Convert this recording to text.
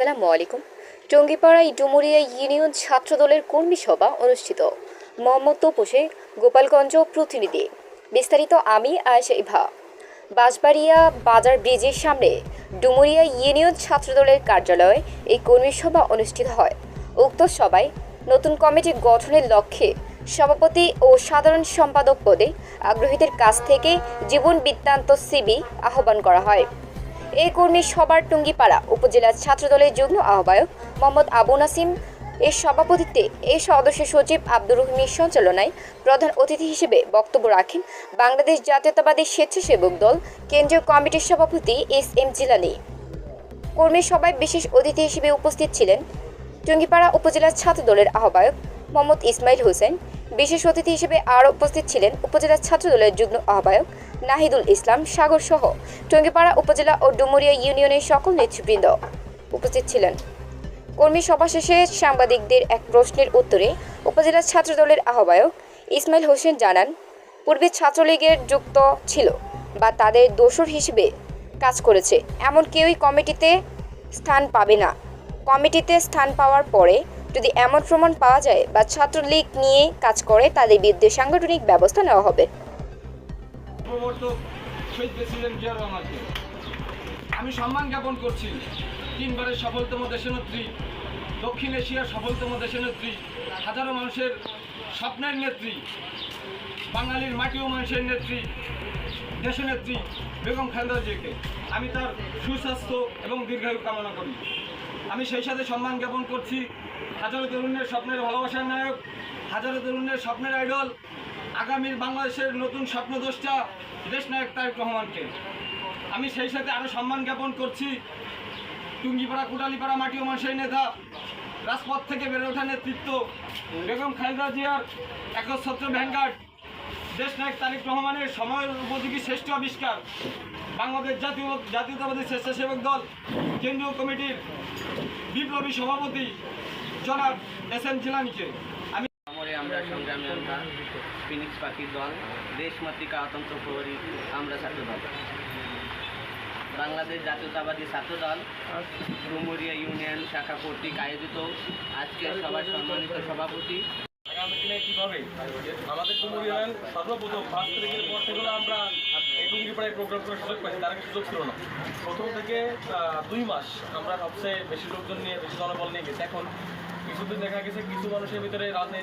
আসসালামু আলাইকুম। টঙ্গিপাড়া ডুমুরিয়া ইউনিয়ন ছাত্রদলের কর্মী সভা অনুষ্ঠিত। মোহাম্মদ তোপসে গোপালগঞ্জ প্রতিনিধি। বিস্তারিত আমি আয়েশা ইভা। বাঁশবাড়িয়া বাজার ব্রিজের সামনে ডুমুরিয়া ইউনিয়ন ছাত্রদলের কার্যালয়ে এই কর্মী সভা অনুষ্ঠিত হয়। উক্ত সভায় নতুন কমিটি গঠনের লক্ষ্যে সভাপতি ও সাধারণ সম্পাদক পদে আগ্রহীদের কাছ থেকে জীবন বৃত্তান্ত সিবি আহ্বান করা হয়। এই কর্মী সবার টুঙ্গিপাড়া। উপজেলার ছাত্রদলের যুগ্ম আহ্বায়ক মোহাম্মদ আবু নাসিম এর সভাপতিত্বে এই সদস্য সচিব আব্দুর রহিমের সঞ্চালনায় প্রধান অতিথি হিসেবে বক্তব্য রাখেন বাংলাদেশ জাতীয়তাবাদী স্বেচ্ছাসেবক দল, কেন্দ্রীয় কমিটির সভাপতি এস এম জিলানি। কর্মী সভায় বিশেষ অতিথি হিসেবে উপস্থিত ছিলেন টুঙ্গিপাড়া উপজেলার ছাত্রদলের আহ্বায়ক মোহাম্মদ ইসমাইল হোসেন বিশেষ অতিথি হিসেবে আরও উপস্থিত ছিলেন উপজেলার ছাত্রদলের যুগ্ম আহ্বায়ক নাহিদুল ইসলাম সাগর সহ টঙ্গিপাড়া উপজেলা ও ডুমুরিয়া ইউনিয়নের সকল নেতৃবৃন্দ উপস্থিত ছিলেন। কর্মী সভা শেষে সাংবাদিকদের এক প্রশ্নের উত্তরে উপজেলা ছাত্রদলের আহ্বায়ক ইসমাইল হোসেন জানান, পূর্বে ছাত্রলীগের যুক্ত ছিল বা তাদের দোসর হিসেবে কাজ করেছে, এমন কেউই কমিটিতে স্থান পাবে না। কমিটিতে স্থান পাওয়ার পরে যদি এমন প্রমাণ পাওয়া যায় বা ছাত্রলীগ নিয়ে কাজ করে, তাদের বিরুদ্ধে সাংগঠনিক ব্যবস্থা নেওয়া হবে। আমি সম্মান জ্ঞাপন করছি। তিনবারের সফলতম দেশনেত্রী, দক্ষিণ এশিয়ার সফলতম দেশনেত্রী, হাজারো মানুষের স্বপ্নের নেত্রী, বাঙালির মাটি ও মানুষের নেত্রী, দেশনেত্রী বেগম খালেদা জিয়াকে। আমি তার সুস্বাস্থ্য এবং দীর্ঘায়ু কামনা করি। আমি সেই সাথে সম্মান জ্ঞাপন করছি। হাজারো তরুণের স্বপ্নের ভালোবাসার নায়ক, হাজারো তরুণের স্বপ্নের আইডল, আগামীর বাংলাদেশের নতুন স্বপ্নদ্রষ্টা দেশনায়ক তারেক রহমানকে। আমি সেই সাথে আরও সম্মান জ্ঞাপন করছি। টুঙ্গিপাড়া, কুটালিপাড়া মাটি ও মানুষের নেতা, রাজপথ থেকে বেড়ে ওঠা নেতৃত্ব, বেগম খালেদা জিয়ার একচ্ছত্র ভ্যানগার্ড। দেশনায়ক তারিক রহমানের সময়ের উপযোগী শ্রেষ্ঠ আবিষ্কার। বাংলাদেশ জাতীয় জাতীয়তাবাদী স্বেচ্ছাসেবক দল, কেন্দ্রীয় কমিটির বিপ্লবী সভাপতি জনাব এস এম জিলানিকে। আমি আমরা সংগ্রামী আমরা ফিনিক্স পাখির দল, দেশ মাতৃকা অতন্ত্র প্রহরী আমরা ছাত্র দল। বাংলাদেশ জাতীয়তাবাদী ছাত্র দল, ডুমুরিয়া ইউনিয়ন শাখা কর্তৃক আয়োজিত আজকের সভার সম্মানিত সভাপতি আমাদের ইউনিয়ন সর্বপ্রথম ফার্স্ট তারিখের পর থেকে আমরা এই পাড়ায় প্রোগ্রাম করার সুযোগ পাইছি তার সুযোগ ছিল না। প্রথম থেকে দুই মাস আমরা সবচেয়ে বেশি লোকজন নিয়ে, বেশি জনবল নিয়ে গেছি। এখন কিছুদিন দেখা গেছে, কিছু মানুষের ভিতরে রাজনীতি